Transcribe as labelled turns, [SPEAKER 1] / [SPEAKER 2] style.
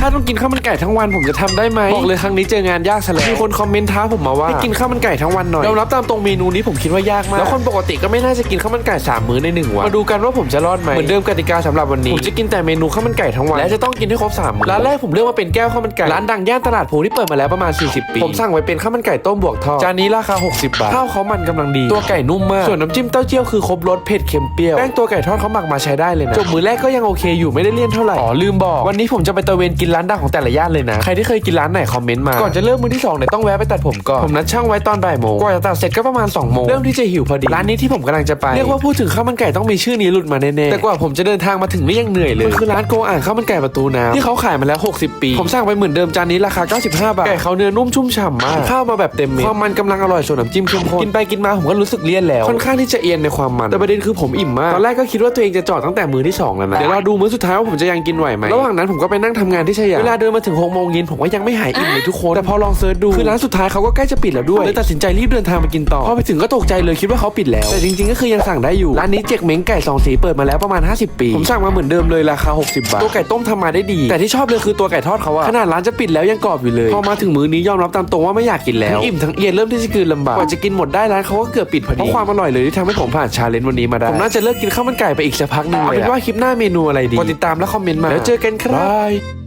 [SPEAKER 1] ถ้าต้องกินข้าวมันไก่ทั้งวันผมจะทำได้ไหมบอกเลยครั้งนี้เจองานยากซะแล้วมีคนคอมเมนต์ท้าผมมาว่าให้กินข้าวมันไก่ทั้งวันหน่อยยอมรับตามตรงเมนูนี้ผมคิดว่ายากมากแล้วคนปกติก็ไม่น่าจะกินข้าวมันไก่สามมื้อในหนึ่งวันมาดูกันว่าผมจะรอดไหมเหมือนเดิมกติกาสำหรับวันนี้ผมจะกินแต่เมนูข้าวมันไก่ทั้งวันและจะต้องกินให้ครบสามมื้อร้านแรกผมเลือกมาเป็นแก้วข้าวมันไก่ร้านดังย่านตลาดพลูที่เปิดมาแล้วประมาณ 40 ปีผมสั่งไว้เป็นข้าวมันไก่ต้มบวกทอดจานนี้ราคา 60 บาทข้าวเขามันกำลังดี ตัวไก่นุ่มมากส่วนน้ำจิ้มเต้าเจี้ยวคือครบรสเผ็ดเค็มเปรี้ยวแป้งตัวไก่ทอดเขาหมักมาใช้ได้เลยนะจบมือแรกก็ยังโอเคอยู่ไม่ได้เลี่ยนเท่าไหร่อ๋อลืมบอกวันนี้ผมจะไปตระเวนกินร้านดังของแต่ละย่านเลยนะ ใครที่เคยกินร้านไหนคอมเมนต์มา ก่อนจะเริ่มมื้อที่สองเนี่ยต้องแวะไปตัดผมก่อน ผมนัดช่างไว้ตอนบ่ายโมง กว่าจะตัดเสร็จก็ประมาณ2โมง เริ่มที่จะหิวพอดี ร้านนี้ที่ผมกำลังจะไป เรียกว่าพูดถึงข้าวมันไก่ต้องมีชื่อนี้หลุดมาแน่ๆ แต่กว่าผมจะเดินทางมาถึงนี่ยังเหนื่อยเลย มันคือร้านโกอ่างข้าวมันไก่ประตูน้ำที่เขาขายมาแล้ว 60 ปี ผมสั่งไปเหมือนเดิมจานนี้ราคา 95 บาท ไก่เขาเนื้อนุ่มชุ่มฉ่ำมาก ข้าวมาแบบเต็มเม็ด ความมันกำลังอร่อยส่วนน้ำจิ้มเข้มข้น กินไปกินมาผมก็รู้สึกเลี่ยนแล้ว ค่อนข้างที่จะเอียนในความมัน แต่ประเด็นคือผมอิ่มมาก ตอนแรกก็คิดว่าตัวเองจะจอดตั้งแต่มื้อที่สองแล้วนะ เดี๋ยวเราดูมื้อสุดท้ายว่าผมจะยังกินไหวไหมระหว่างนั้นผมก็ไปนั่งทำงานที่ชยาเวลาเดินมาถึง6โมงเย็นผมก็ยังไม่หายอิ่มเลยทุกคนแต่พอลองเซิร์ชดูคือร้านสุดท้ายเขาก็ใกล้จะปิดแล้วด้วยเลยตัดสินใจรีบเดินทางมากินต่อพอไปถึงก็ตกใจเลยคิดว่าเขาปิดแล้ว แต่จริงๆก็คือยังสั่งได้อยู่ร้านนี้เจ๊กเม้งไก่สองสีเปิดมาแล้วประมาณ 50 ปี ผมสั่งมาเหมือนเดิมเลยราคา 60 บาทตัวไก่ต้มทำมาได้ดี แต่ที่ชอบเลยคือตัวไก่ทอดเขาอะขนาดร้านจะปิดแล้วยังกรอบอยู่เลยพอมาถึงมื้อนี้ยอมรับตามตรงว่าไม่อยากกินแล้วทั้งอิ่มทั้งเอียนเริ่มที่จะกลืนลำบากกว่าจะกินหมดได้ร้านเขาก็เกือบปิดพอดีเพราะความอร่อยเลยที่ทำให้ผมผ่านชาเลนจ์วันนี้มาได้ผมน่าจะเลิกกินข้าวมันไก่ไปอีกสักพักหนึ่งเลยเอาเป็นว่าคลิปหน้าเมนูอะไรดีกดติดตามและคอมเมนต์มาแล้วเจอกันครับ